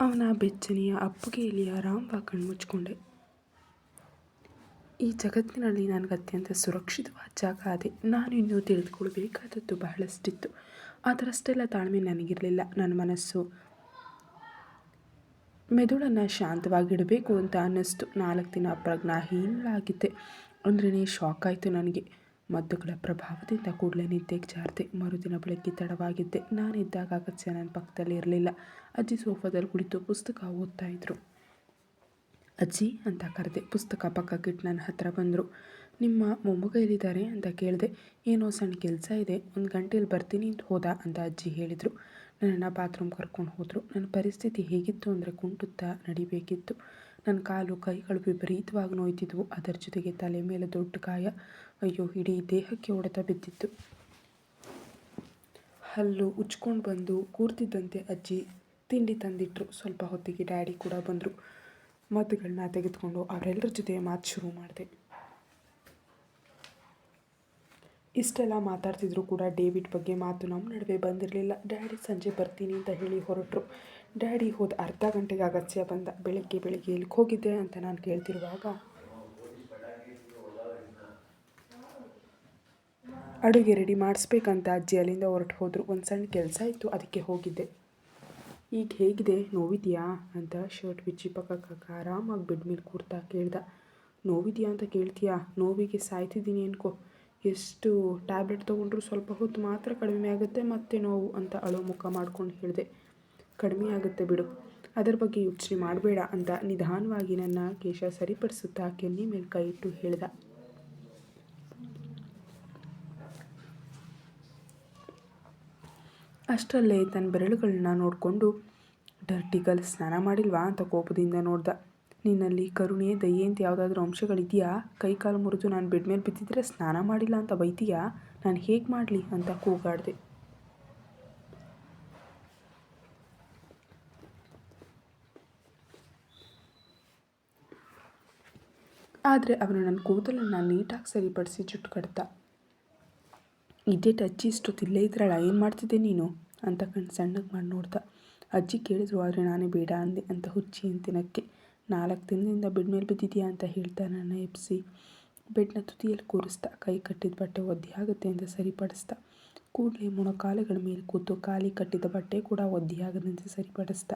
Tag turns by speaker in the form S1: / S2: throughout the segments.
S1: ಅವನ ಬೆಚ್ಚನೆಯ ಅಪ್ಪುಗೆಯಲ್ಲಿ ಆರಾಮವಾಗಿ ಮುಚ್ಚಿಕೊಂಡೆ. ಈ ಜಗತ್ತಿನಲ್ಲಿ ನನಗೆ ಅತ್ಯಂತ ಸುರಕ್ಷಿತವಾದ ಜಾಗ ಅದೇ. ನಾನು ಇನ್ನೂ ತಿಳಿದುಕೊಳ್ಬೇಕಾದದ್ದು ಬಹಳಷ್ಟಿತ್ತು. ಅದರಷ್ಟೆಲ್ಲ ತಾಳ್ಮೆ ನನಗಿರಲಿಲ್ಲ. ನನ್ನ ಮನಸ್ಸು ಮೆದುಳನ್ನು ಶಾಂತವಾಗಿಡಬೇಕು ಅಂತ ಅನ್ನಿಸ್ತು. ನಾಲ್ಕು ದಿನ ಪ್ರಜ್ಞಾಹೀನಳಾಗಿದ್ದೆ. ಅಂದ್ರೇ ಶಾಕ್ ಆಯಿತು ನನಗೆ. ಮದ್ದುಗಳ ಪ್ರಭಾವದಿಂದ ಕೂಡಲೇ ನಿದ್ದೆಗೆ ಜಾರಿದೆ. ಮರುದಿನ ಬೆಳಗ್ಗೆ ತಡವಾಗಿದ್ದೆ. ನಾನಿದ್ದಾಗ ಅಗತ್ಯ ನನ್ನ ಪಕ್ಕದಲ್ಲಿ ಇರಲಿಲ್ಲ. ಅಜ್ಜಿ ಸೋಫಾದಲ್ಲಿ ಕುಳಿತು ಪುಸ್ತಕ ಓದ್ತಾ ಇದ್ರು. ಅಜ್ಜಿ ಅಂತ ಕರೆದೆ. ಪುಸ್ತಕ ಪಕ್ಕಕ್ಕಿಟ್ಟು ನನ್ನ ಹತ್ರ ಬಂದರು. ನಿಮ್ಮ ಮೊಮ್ಮಗ ಎಲ್ಲಿದ್ದಾರೆ ಅಂತ ಕೇಳಿದೆ. ಏನೋ ಸಣ್ಣ ಕೆಲಸ ಇದೆ. ಒಂದು ಗಂಟೆಯಲ್ಲಿ ಬರ್ತೀನಿ ಅಂತ ಹೋದ ಅಂತ ಅಜ್ಜಿ ಹೇಳಿದರು. ನನ್ನನ್ನು ಬಾತ್ರೂಮ್ ಕರ್ಕೊಂಡು ಹೋದರು. ನನ್ನ ಪರಿಸ್ಥಿತಿ ಹೇಗಿತ್ತು ಅಂದರೆ ಕುಂಟುತ್ತಾ ನಡಿಬೇಕಿತ್ತು. ನನ್ನ ಕಾಲು ಕೈಗಳು ವಿಪರೀತವಾಗಿ ನೋಯ್ತಿದ್ವು. ಅದರ ಜೊತೆಗೆ ತಲೆ ಮೇಲೆ ದೊಡ್ಡ ಗಾಯ. ಅಯ್ಯೋ, ಇಡೀ ದೇಹಕ್ಕೆ ಹೊಡೆತ ಬಿದ್ದಿತ್ತು. ಹಲ್ಲು ಉಚ್ಕೊಂಡು ಬಂದು ಕೂರ್ತಿದ್ದಂತೆ ಅಜ್ಜಿ ತಿಂಡಿ ತಂದಿಟ್ಟರು ಸ್ವಲ್ಪ ಹೊತ್ತಿಗೆ ಡ್ಯಾಡಿ ಕೂಡ ಬಂದರು. ಮದ್ದುಗಳನ್ನ ತೆಗೆದುಕೊಂಡು ಅವರೆಲ್ಲರ ಜೊತೆ ಮಾತು ಶುರು ಮಾಡಿದೆ. ಇಷ್ಟೆಲ್ಲ ಮಾತಾಡ್ತಿದ್ರು ಕೂಡ ಡೇವಿಡ್ ಬಗ್ಗೆ ಮಾತು ನಮ್ಮ ನಡುವೆ ಬಂದಿರಲಿಲ್ಲ. ಡ್ಯಾಡಿ, ಸಂಜೆ ಬರ್ತೀನಿ ಅಂತ ಹೇಳಿ ಹೊರಟರು. ಡ್ಯಾಡಿ ಹೋದ ಅರ್ಧ ಗಂಟೆಗೆ ಅಗತ್ಯ ಬಂದ. ಬೆಳಗ್ಗೆ ಬೆಳಗ್ಗೆ ಎಲ್ಲಿಗೆ ಹೋಗಿದ್ದೆ ಅಂತ ನಾನು ಕೇಳ್ತಿರುವಾಗ ಅಡುಗೆ ರೆಡಿ ಮಾಡಿಸ್ಬೇಕಂತ ಅಜ್ಜಿ ಅಲ್ಲಿಂದ ಹೊರಟು ಹೋದರು. ಒಂದು ಸಣ್ಣ ಕೆಲಸ ಇತ್ತು, ಅದಕ್ಕೆ ಹೋಗಿದ್ದೆ. ಈಗ ಹೇಗಿದೆ? ನೋವಿದೆಯಾ? ಅಂತ ಶರ್ಟ್ ಬಿಚ್ಚಿ ಪಕ್ಕಕ್ಕ ಆರಾಮಾಗಿ ಬೆಡ್ ಮೇಲೆ ಕೂರ್ತಾ ಕೇಳ್ದ. ನೋವಿದೆಯಾ ಅಂತ ಕೇಳ್ತೀಯಾ? ನೋವಿಗೆ ಸಾಯ್ತಿದ್ದೀನಿ ಅನ್ಕೋ. ಎಷ್ಟು ಟ್ಯಾಬ್ಲೆಟ್ ತೊಗೊಂಡ್ರು ಸ್ವಲ್ಪ ಹೊತ್ತು ಮಾತ್ರ ಕಡಿಮೆ ಆಗುತ್ತೆ ಮತ್ತೆ ನೋವು, ಅಂತ ಅಳೋ ಮುಖ ಮಾಡ್ಕೊಂಡು ಹೇಳಿದೆ. ಕಡಿಮೆ ಆಗುತ್ತೆ ಬಿಡು. ಅದರ ಬಗ್ಗೆ ಯೋಚನೆ ಮಾಡಬೇಡ ಅಂತ ನಿಧಾನವಾಗಿ ನನ್ನ ಕೇಶ ಸರಿಪಡಿಸುತ್ತಾ ಕೆನ್ನಿ ಮೇಲೆ ಕೈ ಇಟ್ಟು ಹೇಳ್ದ. ಅಷ್ಟರಲ್ಲೇ ತನ್ನ ಬೆರಳುಗಳನ್ನ ನೋಡಿಕೊಂಡು ಡರ್ಟಿಗಲ್ ಸ್ನಾನ ಮಾಡಿಲ್ವಾ? ಅಂತ ಕೋಪದಿಂದ ನೋಡ್ದ. ನಿನ್ನಲ್ಲಿ ಕರುಣೆ, ದಯೆ ಅಂತ ಯಾವುದಾದ್ರೂ ಅಂಶಗಳಿದೆಯಾ? ಕೈಕಾಲು ಮುರಿದು ನಾನು ಬೆಡ್ ಮೇಲೆ ಬಿದ್ದಿದ್ರೆ ಸ್ನಾನ ಮಾಡಿಲ್ಲ ಅಂತ ಬೈತೀಯಾ? ನಾನು ಹೇಗೆ ಮಾಡಲಿ? ಅಂತ ಕೂಗಾಡಿದೆ. ಆದರೆ ಅವನು ನನ್ನ ಕೂದಲನ್ನು ನೀಟಾಗಿ ಸರಿಪಡಿಸಿ ಜುಟ್ಟು ಕಟ್ತ ಇದ್ದೇಟ್ ಅಜ್ಜಿ ಇಷ್ಟೊತ್ತಿಲ್ಲೇ ಇದ್ರಲ್ಲ, ಏನು ಮಾಡ್ತಿದ್ದೆ ನೀನು? ಅಂತ ಕಣ್ಣು ಸಣ್ಣಗೆ ಮಾಡಿ ನೋಡ್ದ. ಅಜ್ಜಿ ಕೇಳಿದ್ರು, ಆದರೆ ನಾನೇ ಬೇಡ ಅಂದೆ, ಅಂತ ಹುಚ್ಚಿ ಅಂತಿನಕ್ಕೆ. ನಾಲ್ಕು ದಿನದಿಂದ ಬೆಡ್ ಮೇಲೆ ಬಿದ್ದಿದೆಯಾ ಅಂತ ಹೇಳ್ತಾ ನನ್ನ ಎಪ್ಸಿ ಬೆಡ್ನ ತುದಿಯಲ್ಲಿ ಕೂರಿಸ್ತಾ ಕೈ ಕಟ್ಟಿದ ಬಟ್ಟೆ ಒದ್ದೆ ಆಗುತ್ತೆ ಅಂತ ಸರಿಪಡಿಸ್ದ. ಕೂಡಲೇ ಮೊಣಕಾಲುಗಳ ಮೇಲೆ ಕೂತು ಖಾಲಿ ಕಟ್ಟಿದ ಬಟ್ಟೆ ಕೂಡ ಒದ್ದೆಯಾಗದಂತೆ ಸರಿಪಡಿಸ್ದ.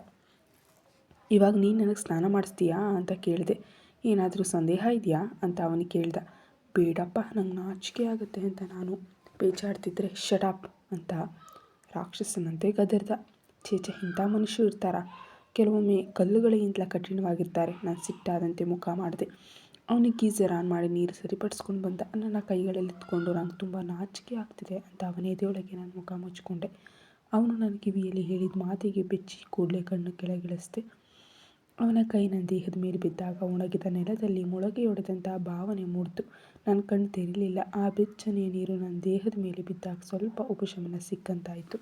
S1: ಇವಾಗ ನೀನು ನನಗೆ ಸ್ನಾನ ಮಾಡಿಸ್ತೀಯಾ? ಅಂತ ಕೇಳಿದೆ. ಏನಾದರೂ ಸಂದೇಹ ಇದೆಯಾ ಅಂತ ಅವನು ಕೇಳಿದ. ಬೇಡಪ್ಪ, ನಂಗೆ ನಾಚಿಕೆ ಆಗುತ್ತೆ ಅಂತ ನಾನು ಬೇಜಾಡ್ತಿದ್ರೆ ಶಟಾಪ್ ಅಂತ ರಾಕ್ಷಸನಂತೆ ಗದರ್ದ. ಚೇಚೆ ಇಂಥ ಮನುಷ್ಯರು ಇರ್ತಾರ. ಕೆಲವೊಮ್ಮೆ ಕಲ್ಲುಗಳಿಗಿಂತಲ ಕಠಿಣವಾಗಿರ್ತಾರೆ. ನಾನು ಸಿಟ್ಟಾದಂತೆ ಮುಖ ಮಾಡಿದೆ. ಅವನಿಗೆ ಗೀಝರ್ ಆನ್ ಮಾಡಿ ನೀರು ಸರಿಪಡಿಸ್ಕೊಂಡು ಬಂದ. ನನ್ನ ಕೈಗಳಲ್ಲಿ ಎತ್ಕೊಂಡು ನಂಗೆ ತುಂಬ ನಾಚಿಕೆ ಆಗ್ತಿದೆ ಅಂತ ಅವನ ಎದೆಯೊಳಗೆ ನಾನು ಮುಖ ಮುಚ್ಚಿಕೊಂಡೆ ಅವನು ನನ್ನ ಕಿವಿಯಲ್ಲಿ ಹೇಳಿದ ಮಾತಿಗೆ ಬೆಚ್ಚಿ ಕೂಡಲೇ ಕಣ್ಣು ಕೆಳಗಿಳಿಸ್ದೆ. ಅವನ ಕೈ ನನ್ನ ದೇಹದ ಮೇಲೆ ಬಿದ್ದಾಗ ಒಣಗಿದ ನೆಲದಲ್ಲಿ ಹೊಡೆದಂಥ ಭಾವನೆ ಮೂಡಿತು. ನನ್ನ ಕಣ್ಣು ತೆರಿಲಿಲ್ಲ ಆ ಬೆಚ್ಚನೆಯ ನೀರು ನನ್ನ ದೇಹದ ಮೇಲೆ ಬಿದ್ದಾಗ ಸ್ವಲ್ಪ ಉಪಶಮನ ಸಿಕ್ಕಂತಾಯಿತು.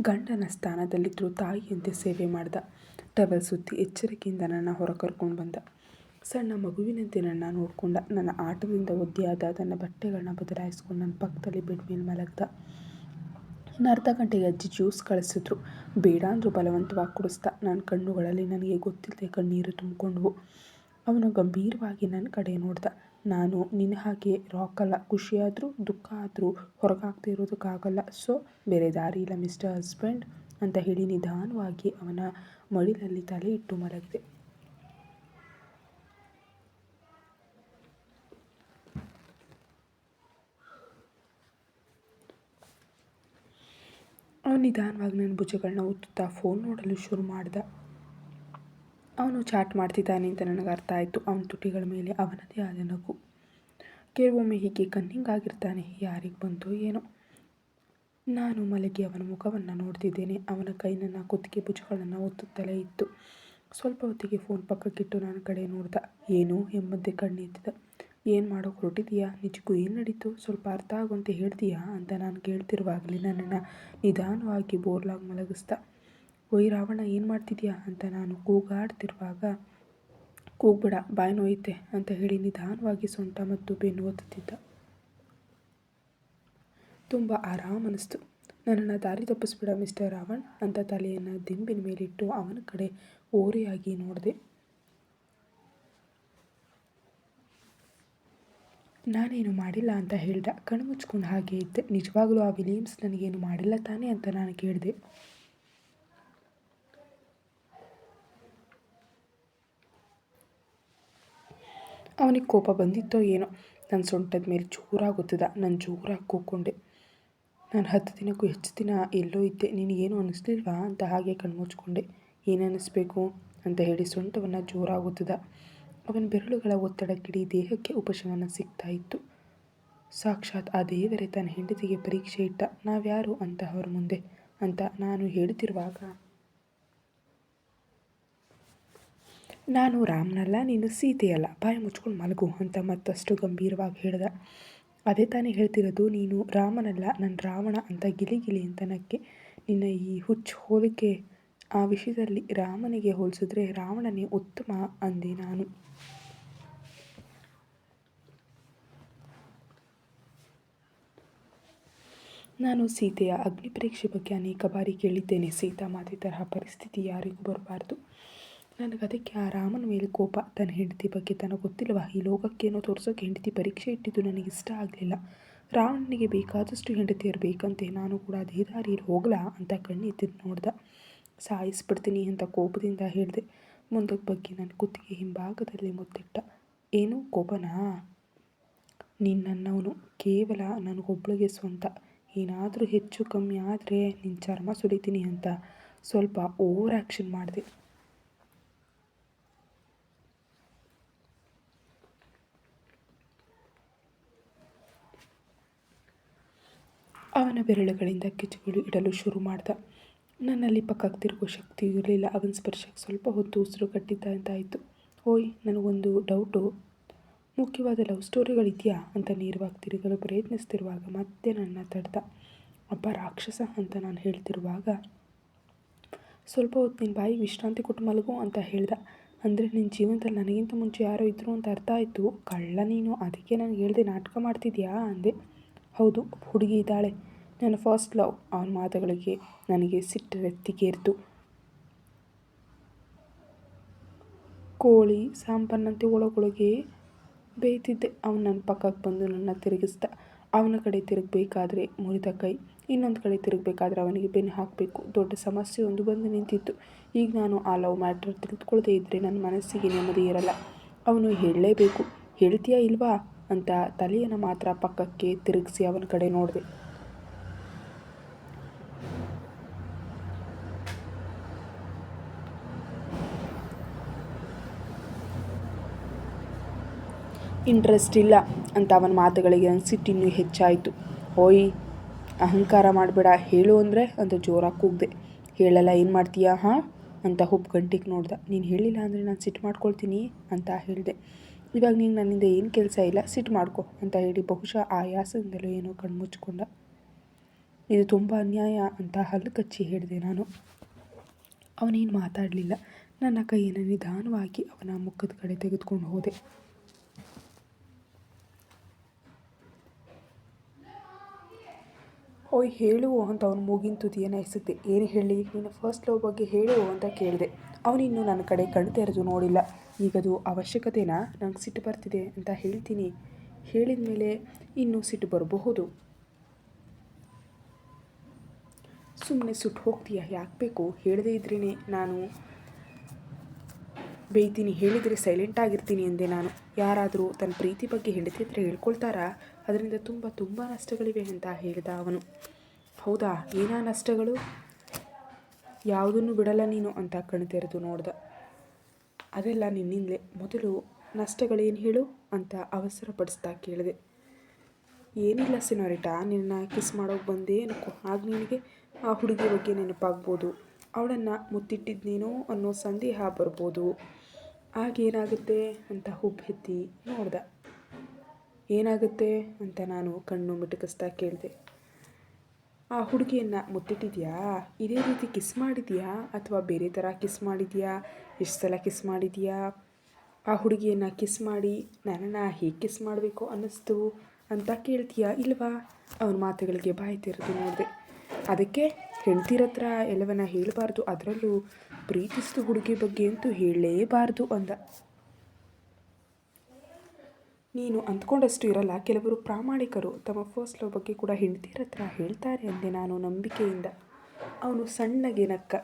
S1: ಗಂಡನ ಸ್ಥಾನದಲ್ಲಿದ್ದರೂ ತಾಯಿಯಂತೆ ಸೇವೆ ಮಾಡ್ದ. ಟವಲ್ ಸುತ್ತಿ ಎಚ್ಚರಿಕೆಯಿಂದ ನನ್ನ ಹೊರ ಕರ್ಕೊಂಡು ಬಂದ. ಸಣ್ಣ ಮಗುವಿನಂತೆ ನನ್ನ ನೋಡಿಕೊಂಡ. ನನ್ನ ಆಟದಿಂದ ಒದ್ದೆಯಾದ ತನ್ನ ಬಟ್ಟೆಗಳನ್ನ ಬದಲಾಯಿಸ್ಕೊಂಡು ನನ್ನ ಪಕ್ಕದಲ್ಲಿ ಬೆಡ್ ಮೇಲೆ ಮಲಗ್ದ. ಇನ್ನು ಅರ್ಧ ಗಂಟೆಗೆ ಅಜ್ಜಿ ಜ್ಯೂಸ್ ಕಳಿಸಿದ್ರು. ಬೇಡ ಅಂದರೂ ಬಲವಂತವಾಗಿ ಕುಡಿಸ್ದ. ನನ್ನ ಕಣ್ಣುಗಳಲ್ಲಿ ನನಗೆ ಗೊತ್ತಿಲ್ಲದೆ ಕಣ್ಣೀರು ತುಂಬಿಕೊಂಡವು. ಅವನು ಗಂಭೀರವಾಗಿ ನನ್ನ ಕಡೆ ನೋಡ್ದ. ನಾನು ನಿನ್ನ ಹಾಗೆ ರಾಕಲ್ಲ ಖುಷಿಯಾದರೂ ದುಃಖ ಆದರೂ ಹೊರಗಾಗ್ತಾ ಇರೋದಕ್ಕಾಗಲ್ಲ. ಸೊ ಬೇರೆ ದಾರಿ ಇಲ್ಲ ಮಿಸ್ಟರ್ ಹಸ್ಬೆಂಡ್ ಅಂತ ಹೇಳಿ ನಿಧಾನವಾಗಿ ಅವನ ಮಡಿಲಲ್ಲಿ ತಲೆ ಇಟ್ಟು ಮಲಗಿದೆ. ಅವನು ನಿಧಾನವಾಗಿ ನನ್ನ ಭುಜಗಳನ್ನ ಉತ್ತುತ್ತಾ ಫೋನ್ ನೋಡಲು ಶುರು ಮಾಡಿದ. ಅವನು ಚಾಟ್ ಮಾಡ್ತಿದ್ದಾನೆ ಅಂತ ನನಗೆ ಅರ್ಥ ಆಯಿತು. ಅವನ ತುಟಿಗಳ ಮೇಲೆ ಅವನದೇ ಆದ ನಗು. ಕೆಲವೊಮ್ಮೆ ಹೀಗೆ ಕನ್ನಿಂಗ್ ಆಗಿರ್ತಾನೆ ಯಾರಿಗೆ ಬಂತೋ ಏನೋ. ನಾನು ಮಲಗಿ ಅವನ ಮುಖವನ್ನು ನೋಡ್ತಿದ್ದೇನೆ. ಅವನ ಕೈ ನನ್ನ ಕುತ್ತಿಗೆ ಭುಜಗಳನ್ನು ಒತ್ತುತ್ತಲೇ ಇತ್ತು. ಸ್ವಲ್ಪ ಹೊತ್ತಿಗೆ ಫೋನ್ ಪಕ್ಕಕ್ಕಿಟ್ಟು ನನ್ನ ಕಡೆ ನೋಡ್ದ. ಏನು? ಎಂಬಂತೆ ಕಣ್ಣೆತ್ತಿದ. ಏನು ಮಾಡೋಕೆ ಹೊರಟಿದೀಯಾ? ನಿಜಕ್ಕೂ ಏನು ನಡೀತು? ಸ್ವಲ್ಪ ಅರ್ಥ ಆಗುವಂತೆ ಹೇಳ್ತೀಯಾ ಅಂತ ನಾನು ಕೇಳ್ತಿರುವಾಗಲೇ ನನ್ನನ್ನು ನಿಧಾನವಾಗಿ ಬೋರ್ಲಾಗಿ ಮಲಗಿಸ್ದ ಓಯ್ ರಾವಣ, ಏನು ಮಾಡ್ತಿದ್ಯಾ? ಅಂತ ನಾನು ಕೂಗಾಡ್ತಿರುವಾಗ, ಕೂಗ್ಬೇಡ, ಬಾಯಿ ನೋಯ್ತೆ ಅಂತ ಹೇಳಿ ನಿಧಾನವಾಗಿ ಸೊಂಟ ಮತ್ತು ಬೆನ್ನು ಓದುತ್ತಿದ್ದ ತುಂಬ ಆರಾಮ ಅನ್ನಿಸ್ತು ನನ್ನನ್ನು ದಾರಿ ತಪ್ಪಿಸ್ಬಿಡ ಮಿಸ್ಟರ್ ರಾವಣ್ ಅಂತ ತಲೆಯನ್ನು ದಿಂಬಿನ ಮೇಲಿಟ್ಟು ಅವನ ಕಡೆ ಓರೆಯಾಗಿ ನೋಡಿದೆ. ನಾನೇನು ಮಾಡಿಲ್ಲ ಅಂತ ಹೇಳ್ದ. ಕಣ್ಣು ಮುಚ್ಕೊಂಡು ಹಾಗೆ ಇದ್ದೆ. ನಿಜವಾಗ್ಲೂ ಆ ವಿಲಿಯಮ್ಸ್ ನನಗೇನು ಮಾಡಿಲ್ಲ ತಾನೇ ಅಂತ ನಾನು ಕೇಳಿದೆ. ಅವನಿಗೆ ಕೋಪ ಬಂದಿತ್ತೋ ಏನೋ. ನನ್ನ ಸೊಂಟದ ಮೇಲೆ ಜೋರಾಗುತ್ತದ ನಾನು ಜೋರಾಗಿ ಕೂಕೊಂಡೆ. ನಾನು ಹತ್ತು ದಿನಕ್ಕೂ ಹೆಚ್ಚು ದಿನ ಎಲ್ಲೋ ಇದ್ದೆ. ನಿನಗೇನು ಅನ್ನಿಸ್ಲಿಲ್ವಾ ಅಂತ ಹಾಗೆ ಕಣ್ಮುಚ್ಕೊಂಡೆ ಏನು ಅನ್ನಿಸ್ಬೇಕು ಅಂತ ಹೇಳಿ ಸೊಂಟವನ್ನು ಜೋರಾಗುತ್ತದ ಅವನ ಬೆರಳುಗಳ ಒತ್ತಡಕ್ಕಿಡೀ ದೇಹಕ್ಕೆ ಉಪಶಮನ ಸಿಗ್ತಾ ಇತ್ತು ಸಾಕ್ಷಾತ್ ಆ ದೇವರೇ ತನ್ನ ಹೆಂಡತಿಗೆ ಪರೀಕ್ಷೆ ಇಟ್ಟ, ನಾವ್ಯಾರು ಅಂತ ಅವರ ಮುಂದೆ ಅಂತ ನಾನು ಹೇಳುತ್ತಿರುವಾಗ. ನಾನು ರಾಮನಲ್ಲ, ನೀನು ಸೀತೆಯಲ್ಲ, ಬಾಯಿ ಮುಚ್ಕೊಂಡು ಮಲಗು ಅಂತ ಮತ್ತಷ್ಟು ಗಂಭೀರವಾಗಿ ಹೇಳ್ದ. ಅದೇ ತಾನೇ ಹೇಳ್ತಿರೋದು, ನೀನು ರಾಮನಲ್ಲ ನನ್ನ ರಾವಣ ಅಂತ ಗಿಲಿ ಗಿಲಿ ಅಂತ ನಕ್ಕೆ ನಿನ್ನ ಈ ಹುಚ್ಚು ಹೋಲಿಕೆ ಆ ವಿಷಯದಲ್ಲಿ ರಾಮನಿಗೆ ಹೋಲಿಸಿದ್ರೆ ರಾವಣನೇ ಉತ್ತಮ ಅಂದೆ ನಾನು. ನಾನು ಸೀತೆಯ ಅಗ್ನಿ ಪರೀಕ್ಷೆ ಬಗ್ಗೆ ಅನೇಕ ಬಾರಿ ಕೇಳಿದ್ದೇನೆ. ಸೀತಾ ಮಾತೆ ತರಹ ಪರಿಸ್ಥಿತಿ ಯಾರಿಗೂ ಬರಬಾರ್ದು. ನನಗೆ ಅದಕ್ಕೆ ಆ ರಾಮನ ಮೇಲೆ ಕೋಪ. ತನ್ನ ಹೆಂಡತಿ ಬಗ್ಗೆ ತನಗೆ ಗೊತ್ತಿಲ್ಲವ. ಈ ಲೋಕಕ್ಕೇನೋ ತೋರಿಸೋಕೆ ಹೆಂಡತಿ ಪರೀಕ್ಷೆ ಇಟ್ಟಿದ್ದು ನನಗೆ ಇಷ್ಟ ಆಗಲಿಲ್ಲ. ರಾವಣನಿಗೆ ಬೇಕಾದಷ್ಟು ಹೆಂಡತಿಯರು ಬೇಕಂತೆ. ನಾನು ಕೂಡ ಅದೇ ದಾರಿಯಲ್ಲಿ ಹೋಗಲಾ ಅಂತ ಕಣ್ಣೆತ್ತಿದ್ದು ನೋಡ್ದೆ. ಸಾಯಿಸ್ಬಿಡ್ತೀನಿ ಅಂತ ಕೋಪದಿಂದ ಹೇಳಿದೆ. ಮುಂದಕ್ಕೆ ಬಗ್ಗೆ ನನ್ನ ಕುತ್ತಿಗೆ ಹಿಂಭಾಗದಲ್ಲಿ ಮುತ್ತಿಟ್ಟ. ಏನು? ಕೋಪನಾ? ನೀನು ನನ್ನವನು. ಕೇವಲ ನನಗೊಬ್ಬಳಿಗೆ ಸ್ವಂತ. ಏನಾದರೂ ಹೆಚ್ಚು ಕಮ್ಮಿ ಆದರೆ ನಿನ್ನ ಚರ್ಮ ಸುಡಿತೀನಿ ಅಂತ ಸ್ವಲ್ಪ ಓವರ್ ಆ್ಯಕ್ಷನ್ ಮಾಡಿದೆ. ಅವನ ಬೆರಳುಗಳಿಂದ ಕಿಚ್ಚುಗಳು ಇಡಲು ಶುರು ಮಾಡ್ದ. ನನ್ನಲ್ಲಿ ಪಕ್ಕಕ್ಕೆ ತಿರುಗೋ ಶಕ್ತಿ ಇರಲಿಲ್ಲ. ಅವನ ಸ್ಪರ್ಶಕ್ಕೆ ಸ್ವಲ್ಪ ಹೊತ್ತು ಉಸಿರು ಕಟ್ಟಿದ್ದ ಅಂತಾಯಿತು. ಓಯ್, ನನಗೊಂದು ಡೌಟು. ಮುಖ್ಯವಾದ ಲವ್ ಸ್ಟೋರಿಗಳಿದೆಯಾ ಅಂತ ನೇರವಾಗಿ ತಿರುಗಲು ಪ್ರಯತ್ನಿಸ್ತಿರುವಾಗ ಮತ್ತೆ ನನ್ನ ತಡ್ದ ಅಬ್ಬ ರಾಕ್ಷಸ ಅಂತ ನಾನು ಹೇಳ್ತಿರುವಾಗ ಸ್ವಲ್ಪ ಹೊತ್ತು ನಿನ್ನ ಬಾಯಿಗೆ ವಿಶ್ರಾಂತಿ ಕೊಟ್ಟು ಮಲಗು ಅಂತ ಹೇಳ್ದ. ಅಂದರೆ ನಿನ್ನ ಜೀವನದಲ್ಲಿ ನನಗಿಂತ ಮುಂಚೆ ಯಾರೋ ಇದ್ರು ಅಂತ ಅರ್ಥ ಆಯಿತು. ಕಳ್ಳ ನೀನು, ಅದಕ್ಕೆ ನನಗೆ ಹೇಳ್ದೆ ನಾಟಕ ಮಾಡ್ತಿದ್ಯಾ ಅಂದೆ. ಹೌದು, ಹುಡುಗಿ ಇದ್ದಾಳೆ. ನನ್ನ ಫಸ್ಟ್ ಲವ್ ಅವನ ಮಾತುಗಳಿಗೆ ನನಗೆ ಸಿಟ್ಟು ಕೋಳಿ ಸಾಂಬಾರಿನಂತೆ ಒಳಗೊಳಗೆ ಬೇಯ್ತಿದ್ದೆ. ಅವನು ನನ್ನ ಪಕ್ಕಕ್ಕೆ ಬಂದು ನನ್ನ ತಿರುಗಿಸ್ದ. ಅವನ ಕಡೆ ತಿರುಗಬೇಕಾದ್ರೆ ಮುರಿದ ಕೈ, ಇನ್ನೊಂದು ಕಡೆ ತಿರುಗಬೇಕಾದ್ರೆ ಅವನಿಗೆ ಬೆನ್ನು ಹಾಕಬೇಕು. ದೊಡ್ಡ ಸಮಸ್ಯೆ ಒಂದು ಬಂದು ನಿಂತಿತ್ತು. ಈಗ ನಾನು ಆ ಲವ್ ಮ್ಯಾಟ್ರ್ ತಿಳಿದುಕೊಳ್ಳದೇ ಇದ್ದರೆ ನನ್ನ ಮನಸ್ಸಿಗೆ ನೆಮ್ಮದಿ ಇರಲ್ಲ. ಅವನು ಹೇಳಲೇಬೇಕು. ಹೇಳ್ತೀಯಾ ಇಲ್ವಾ? ಅಂತ ತಲೆಯನ್ನು ಮಾತ್ರ ಪಕ್ಕಕ್ಕೆ ತಿರುಗಿಸಿ ಅವನ ಕಡೆ ನೋಡಿದೆ. ಇಂಟ್ರೆಸ್ಟ್ ಇಲ್ಲ ಅಂತ ಅವನ ಮಾತುಗಳಿಗೆ ನನ್ನ ಸಿಟ್ಟಿನ್ನೂ ಹೆಚ್ಚಾಯಿತು. ಓಯ್, ಅಹಂಕಾರ ಮಾಡಬೇಡ, ಹೇಳು ಅಂದರೆ ಅಂತ ಜೋರಾಗಿ ಕೂಗ್ದೆ. ಹೇಳಲ್ಲ, ಏನು ಮಾಡ್ತೀಯಾ? ಹಾಂ? ಅಂತ ಹುಬ್ಬು ಗಂಟಿಗೆ ನೋಡ್ದೆ. ನೀನು ಹೇಳಿಲ್ಲ ಅಂದರೆ ನಾನು ಸಿಟ್ಟು ಮಾಡ್ಕೊಳ್ತೀನಿ ಅಂತ ಹೇಳಿದೆ. ಇವಾಗ ನೀನು ನನ್ನಿಂದ ಏನು ಕೆಲಸ ಇಲ್ಲ, ಸಿಟ್ಟು ಮಾಡ್ಕೊ ಅಂತ ಹೇಳಿ ಬಹುಶಃ ಆಯಾಸದಿಂದಲೂ ಏನೋ ಕಣ್ಮುಚ್ಕೊಂಡ. ಇದು ತುಂಬ ಅನ್ಯಾಯ ಅಂತ ಹಲ್ಲು ಕಚ್ಚಿ ಹೇಳಿದೆ ನಾನು. ಅವನೇನು ಮಾತಾಡಲಿಲ್ಲ. ನನ್ನ ಕೈಯನ್ನು ನಿಧಾನವಾಗಿ ಅವನ ಮುಖದ ಕಡೆ ತೆಗೆದುಕೊಂಡು ಹೋದೆ. ಓಯ್, ಹೇಳು ಅಂತ ಅವನು ಮೂಗಿನ ತುದಿಯನ್ನು ಎಸೆದೆ ಏನು ಹೇಳಿ? ನೀನು ಫಸ್ಟ್ ಲವ್ ಬಗ್ಗೆ ಹೇಳು ಅಂತ ಕೇಳಿದೆ. ಅವನಿನ್ನೂ ನನ್ನ ಕಡೆ ಕಣ್ಣು ತೆರೆದು ನೋಡಿಲ್ಲ. ಈಗದು ಅವಶ್ಯಕತೆನಾ? ನಂಗೆ ಸಿಟ್ಟು ಬರ್ತಿದೆ ಅಂತ ಹೇಳ್ತೀನಿ. ಹೇಳಿದ ಮೇಲೆ ಇನ್ನೂ ಸಿಟ್ಟು ಬರಬಹುದು? ಸುಮ್ಮನೆ ಸುಟ್ಟು ಹೋಗ್ತೀಯಾ? ಯಾಕೆ ಬೇಕು? ಹೇಳದೇ ಇದ್ರೇ ನಾನು ಬೇಯ್ತೀನಿ, ಹೇಳಿದರೆ ಸೈಲೆಂಟ್ ಆಗಿರ್ತೀನಿ ಎಂದೆ ನಾನು. ಯಾರಾದರೂ ತನ್ನ ಪ್ರೀತಿ ಬಗ್ಗೆ ಹೆಂಡತಿ ಹತ್ರ ಹೇಳ್ಕೊಳ್ತಾರಾ? ಅದರಿಂದ ತುಂಬ ತುಂಬ ನಷ್ಟಗಳಿವೆ ಅಂತ ಹೇಳಿದ ಅವನು. ಹೌದಾ? ಏನಾ ನಷ್ಟಗಳು? ಯಾವುದನ್ನು ಬಿಡಲ್ಲ ನೀನು ಅಂತ ಕಣ್ಣು ತೆರೆದು ನೋಡ್ದ. ಅದೆಲ್ಲ ನಿನ್ನಿಂದಲೇ. ಮೊದಲು ನಷ್ಟಗಳೇನು ಹೇಳು ಅಂತ ಅವಸರಪಡಿಸ್ತಾ ಕೇಳಿದೆ. ಏನಿಲ್ಲ ಸಿನೋರಿಟಾ, ನಿನ್ನ ಕಿಸ್ ಮಾಡೋಕೆ ಬಂದೆ ಅನ್ಕೋ. ಆಗ ನಿನಗೆ ಆ ಹುಡುಗಿ ಬಗ್ಗೆ ನೆನಪಾಗ್ಬೋದು. ಅವಳನ್ನು ಮುತ್ತಿಟ್ಟಿದ್ನೇನೋ ಅನ್ನೋ ಸಂದೇಹ ಬರ್ಬೋದು. ಆಗೇನಾಗುತ್ತೆ ಅಂತ ಹುಬ್ಬೆತ್ತಿ ನೋಡ್ದ. ಏನಾಗುತ್ತೆ ಅಂತ ನಾನು ಕಣ್ಣು ಮಿಟುಕಿಸ್ತಾ ಕೇಳಿದೆ. ಆ ಹುಡುಗಿಯನ್ನು ಮುತ್ತಿಟ್ಟಿದ್ಯಾ? ಇದೇ ರೀತಿ ಕಿಸ್ ಮಾಡಿದ್ಯಾ? ಅಥವಾ ಬೇರೆ ಥರ ಕಿಸ್ ಮಾಡಿದ್ಯಾ? ಎಷ್ಟು ಸಲ ಕಿಸ್ ಮಾಡಿದ್ಯಾ? ಆ ಹುಡುಗಿಯನ್ನು ಕಿಸ್ ಮಾಡಿ ನನ್ನನ್ನು ಹೇಗೆ ಕಿಸ್ ಮಾಡಬೇಕು ಅನ್ನಿಸ್ತು ಅಂತ ಕೇಳ್ತೀಯಾ ಇಲ್ವಾ? ಅವನ ಮಾತುಗಳಿಗೆ ಬಾಯಿ ತೆರೆದು ನೋಡಿದೆ. ಅದಕ್ಕೆ ಹೆಂಡ್ತಿರ ಹತ್ರ ಎಲ್ಲವನ್ನ ಹೇಳಬಾರ್ದು, ಅದರಲ್ಲೂ ಪ್ರೀತಿಸಿದ ಹುಡುಗಿ ಬಗ್ಗೆ ಅಂತೂ ಹೇಳಲೇಬಾರ್ದು ಅಂದ. ನೀನು ಅಂದ್ಕೊಂಡಷ್ಟು ಇರಲ್ಲ, ಕೆಲವರು ಪ್ರಾಮಾಣಿಕರು ತಮ್ಮ ಫಸ್ಟ್ ಲವ್ ಬಗ್ಗೆ ಕೂಡ ಹೆಂಡ್ತಿರ ಹತ್ರ ಹೇಳ್ತಾರೆ ಅಂದೆ ನಾನು ನಂಬಿಕೆಯಿಂದ. ಅವನು ಸಣ್ಣಗೆ ನಕ್ಕ.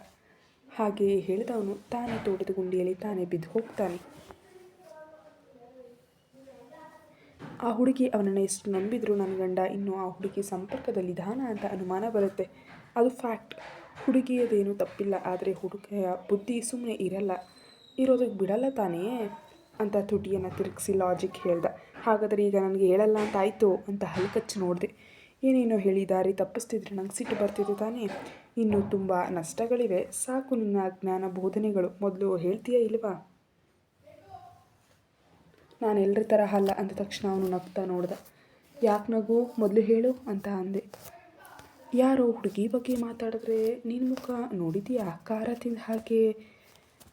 S1: ಹಾಗೆ ಹೇಳಿದವನು ತಾನೇ ತೋಟದ ಗುಂಡಿಯಲ್ಲಿ ತಾನೇ ಬಿದ್ದು ಹೋಗ್ತಾನೆ. ಆ ಹುಡುಗಿ ಅವನನ್ನು ಎಷ್ಟು ನಂಬಿದ್ರು ನನ್ನ ಗಂಡ ಇನ್ನು ಆ ಹುಡುಗಿ ಸಂಪರ್ಕದಲ್ಲಿದ್ದಾನ ಅಂತ ಅನುಮಾನ ಬರುತ್ತೆ. ಅದು ಫ್ಯಾಕ್ಟ್ ಹುಡುಗಿಯದೇನು ತಪ್ಪಿಲ್ಲ, ಆದರೆ ಹುಡುಗಿಯ ಬುದ್ಧಿ ಸುಮ್ಮನೆ ಇರಲ್ಲ. ಇರೋದಕ್ಕೆ ಬಿಡಲ್ಲ ತಾನೇ? ಅಂತ ತುಟಿಯನ್ನು ತಿರುಗಿಸಿ ಲಾಜಿಕ್ ಹೇಳ್ದ. ಹಾಗಾದರೆ ಈಗ ನನಗೆ ಹೇಳಲ್ಲ ಅಂತ ಆಯಿತು ಅಂತ ಹಲ್ಕಚ್ಚು ನೋಡಿದೆ. ಏನೇನೋ ಹೇಳಿ ದಾರಿ ತಪ್ಪಿಸ್ತಿದ್ರೆ ನಂಗೆ ಸಿಟ್ಟು ಬರ್ತಿದೆ ತಾನೇ? ಇನ್ನು ತುಂಬ ನಷ್ಟಗಳಿವೆ. ಸಾಕು ನಿನ್ನ ಜ್ಞಾನ ಬೋಧನೆಗಳು. ಮೊದಲು ಹೇಳ್ತೀಯಾ ಇಲ್ವಾ? ನಾನು ಎಲ್ಲರ ಥರ ಅಲ್ಲ ಅಂದ ತಕ್ಷಣ ಅವನು ನಗ್ತಾ ನೋಡ್ದ. ಯಾಕೆ ನಗು? ಮೊದಲು ಹೇಳು ಅಂತ ಅಂದೆ. ಯಾರೋ ಹುಡುಗಿ ಬಗ್ಗೆ ಮಾತಾಡಿದ್ರೆ ನಿನ್ನ ಮುಖ ನೋಡಿದೀಯಾ? ಖಾರ ತಿಂದ ಹಾಗೆ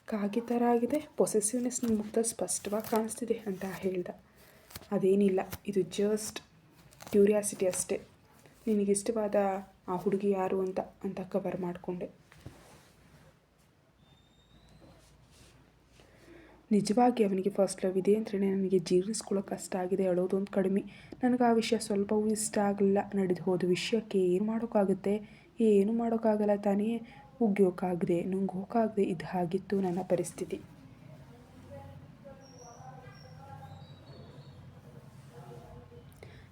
S1: ಕಾಗಿ ಥರ ಆಗಿದೆ ಪೊಸೆಸಿವ್ನೆಸ್ ನಿಮ್ಮ ಮುಖದ ಸ್ಪಷ್ಟವಾಗಿ ಕಾಣಿಸ್ತಿದೆ ಅಂತ ಹೇಳ್ದ. ಅದೇನಿಲ್ಲ, ಇದು ಜಸ್ಟ್ ಕ್ಯೂರಿಯಾಸಿಟಿ ಅಷ್ಟೇ. ನಿನಗಿಷ್ಟವಾದ ಆ ಹುಡುಗಿ ಯಾರು ಅಂತ ಅಂತ ಕವರ್ ಮಾಡಿಕೊಂಡೆ. ನಿಜವಾಗಿ ಅವನಿಗೆ ಫಸ್ಟ್ ಲವ್ ಇದೆ ಅಂತಲೇ ನನಗೆ ಜೀರ್ಣಿಸ್ಕೊಳ್ಳೋಕೆ ಕಷ್ಟ ಆಗಿದೆ ಅಳೋದೊಂದು ಕಡಿಮೆ. ನನಗೆ ಆ ವಿಷಯ ಸ್ವಲ್ಪವೂ ಇಷ್ಟ ಆಗಲಿಲ್ಲ. ನಡೆದು ಹೋದ ವಿಷಯಕ್ಕೆ ಏನು ಮಾಡೋಕ್ಕಾಗುತ್ತೆ? ಏನು ಮಾಡೋಕ್ಕಾಗಲ್ಲ ತಾನೇ. ಉಗ್ಯೋಕ್ಕಾಗದೆ ನುಂಗೋಕ್ಕಾಗದೆ ಇದು ಹಾಗಿತ್ತು ನನ್ನ ಪರಿಸ್ಥಿತಿ.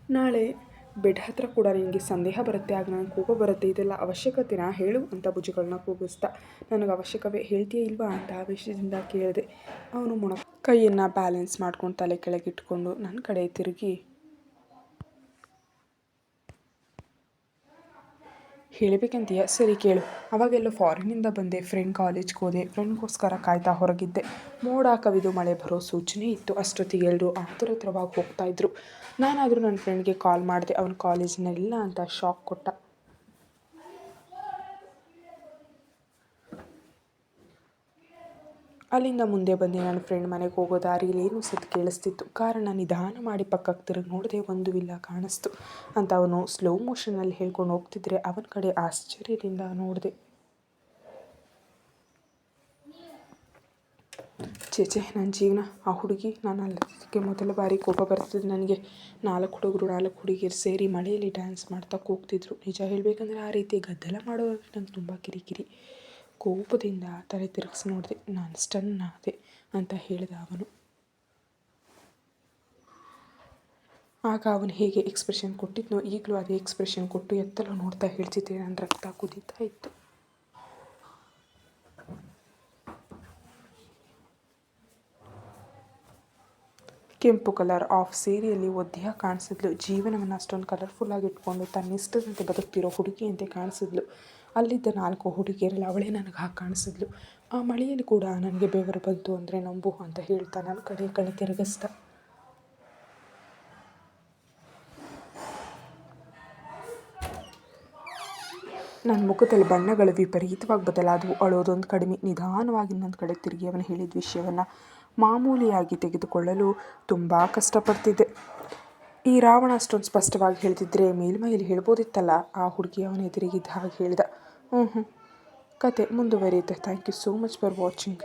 S1: ನಾಳೆ ಬೆಡ್ ಹತ್ರ ಕೂಡ ನಿನಗೆ ಸಂದೇಹ ಬರುತ್ತೆ, ಆಗ ನನಗೆ ಕೋಪ ಬರುತ್ತೆ, ಇದೆಲ್ಲ ಅವಶ್ಯಕತೆನಾ ಹೇಳು ಅಂತ ಭುಜಗಳನ್ನ ಕೂಗಿಸ್ತಾ. ನನಗೆ ಅವಶ್ಯಕವೇ ಹೇಳ್ತೀಯ ಇಲ್ವಾ ಅಂತ ಆವೇಶದಿಂದ ಕೇಳಿದೆ. ಅವನು ಮೊಣ ಕೈಯನ್ನು ಬ್ಯಾಲೆನ್ಸ್ ಮಾಡ್ಕೊಂಡು ತಲೆ ಕೆಳಗಿಟ್ಕೊಂಡು ನನ್ನ ಕಡೆ ತಿರುಗಿ ಹೇಳಬೇಕಂತೀಯ ಸರಿ ಕೇಳು. ಅವಾಗೆಲ್ಲ ಫಾರಿನಿಂದ ಬಂದೆ ಫ್ರೆಂಡ್ ಕಾಲೇಜ್ಗೆ ಹೋದೆ ಫ್ರೆಂಡ್ಗೋಸ್ಕರ ಕಾಯ್ತಾ ಹೊರಗಿದ್ದೆ. ಮೋಡ, ಕವಿದು, ಮಳೆ ಬರೋ ಸೂಚನೆ ಇತ್ತು. ಅಷ್ಟೊತ್ತಿಗೆ ಎಲ್ಲರೂ ಆತುರತರವಾಗಿ ಹೋಗ್ತಾಯಿದ್ರು ನಾನಾದರೂ ನನ್ನ ಫ್ರೆಂಡ್ಗೆ ಕಾಲ್ ಮಾಡಿದೆ. ಅವನ ಕಾಲೇಜಿನಲ್ಲಿಲ್ಲ ಅಂತ ಶಾಕ್ ಕೊಟ್ಟ. ಅಲ್ಲಿಂದ ಮುಂದೆ ಬಂದೆ. ನನ್ನ ಫ್ರೆಂಡ್ ಮನೆಗೆ ಹೋಗೋ ದಾರಿಯಲ್ಲಿ ಏನು ಸದ್ದು ಕೇಳಿಸ್ತಿತ್ತು. ಕಾರಣ ನಿಧಾನ ಮಾಡಿ ಪಕ್ಕಕ್ಕೆ ತಿರುಗಿ ನೋಡಿದೆ ಒಂದು ಇಲ್ಲ ಕಾಣಿಸ್ತು. ಅಂತ ಅವನು ಸ್ಲೋ ಮೋಷನಲ್ಲಿ ಹೇಳ್ಕೊಂಡು ಹೋಗ್ತಿದ್ರೆ ಅವನ ಕಡೆ ಆಶ್ಚರ್ಯದಿಂದ ನೋಡಿದೆ. ಚೇಚೆ ನನ್ನ ಜೀವನ, ಆ ಹುಡುಗಿ, ನಾನು ಅಲ್ಲಿಗೆ ಮೊದಲ ಬಾರಿ ಕೋಪ ಬರ್ತಿದ್ದೆ ನನಗೆ. ನಾಲ್ಕು ಹುಡುಗರು, ನಾಲ್ಕು ಹುಡುಗಿಯರು ಸೇರಿ ಮಳೆಯಲ್ಲಿ ಡ್ಯಾನ್ಸ್ ಮಾಡ್ತಾ ಕೂಗ್ತಿದ್ರು. ನಿಜ ಹೇಳಬೇಕಂದ್ರೆ ಆ ರೀತಿ ಗದ್ದಲ ಮಾಡೋದು ನಂಗೆ ತುಂಬ ಕಿರಿಕಿರಿ. ಕೋಪದಿಂದ ತಲೆ ತಿರುಗಿಸಿ ನೋಡಿದೆ ನಾನು ಸ್ಟನ್ ಆದೆ ಅಂತ ಹೇಳಿದ ಅವನು. ಆಗ ಅವನು ಹೇಗೆ ಎಕ್ಸ್ಪ್ರೆಷನ್ ಕೊಟ್ಟಿದ್ನೋ, ಈಗಲೂ ಅದೇ ಎಕ್ಸ್ಪ್ರೆಷನ್ ಕೊಟ್ಟು ಎತ್ತಲು ನೋಡ್ತಾ ಹೇಳ್ತಿದ್ದೆ. ನನ್ನ ರಕ್ತ ಕುದೀತಾ ಇತ್ತು. ಕೆಂಪು ಕಲರ್ ಆಫ್ ಸೀರೆಯಲ್ಲಿ ಒದ್ದೆಯ ಕಾಣಿಸಿದ್ಲು. ಜೀವನವನ್ನು ಅಷ್ಟೊಂದು ಕಲರ್ಫುಲ್ಲಾಗಿ ಇಟ್ಕೊಂಡು ತನ್ನಿಷ್ಟದಂತೆ ಬದುಕ್ತಿರೋ ಹುಡುಗಿಯಂತೆ ಕಾಣಿಸಿದ್ಲು. ಅಲ್ಲಿದ್ದ ನಾಲ್ಕು ಹುಡುಗಿಯರಲ್ಲಿ ಅವಳೇ ನನಗೆ ಹಾಗೆ ಕಾಣಿಸಿದ್ಲು. ಆ ಮಳೆಯಲ್ಲಿ ಕೂಡ ನನಗೆ ಬೆವರು ಬಂತು ಅಂದರೆ ನಂಬು ಅಂತ ಹೇಳ್ತಾ ನನ್ನ ಕಡೆ ಕಡೆ ತಿರುಗಿಸ್ದ ನನ್ನ ಮುಖದಲ್ಲಿ ಬಣ್ಣಗಳು ವಿಪರೀತವಾಗಿ ಬದಲಾದವು. ಅಳೋದೊಂದು ಕಡಿಮೆ. ನಿಧಾನವಾಗಿ ನನ್ನ ಕಡೆ ತಿರುಗಿ ಅವನು ಹೇಳಿದ ವಿಷಯವನ್ನು ಮಾಮೂಲಿಯಾಗಿ ತೆಗೆದುಕೊಳ್ಳಲು ತುಂಬ ಕಷ್ಟಪಡ್ತಿದ್ದೆ. ಈ ರಾವಣ ಅಷ್ಟೊಂದು ಸ್ಪಷ್ಟವಾಗಿ ಹೇಳ್ತಿದ್ರೆ ಮೇಲ್ಮೈಯಲ್ಲಿ ಹೇಳ್ಬೋದಿತ್ತಲ್ಲ. ಆ ಹುಡುಗಿ ಅವನ ಎದುರಿಗಿದ್ದ ಹಾಗೆ ಹೇಳಿದ. ಹ್ಞೂ ಹ್ಞೂ ಕತೆ ಮುಂದುವರಿಯುತ್ತೆ. Thank you so much for watching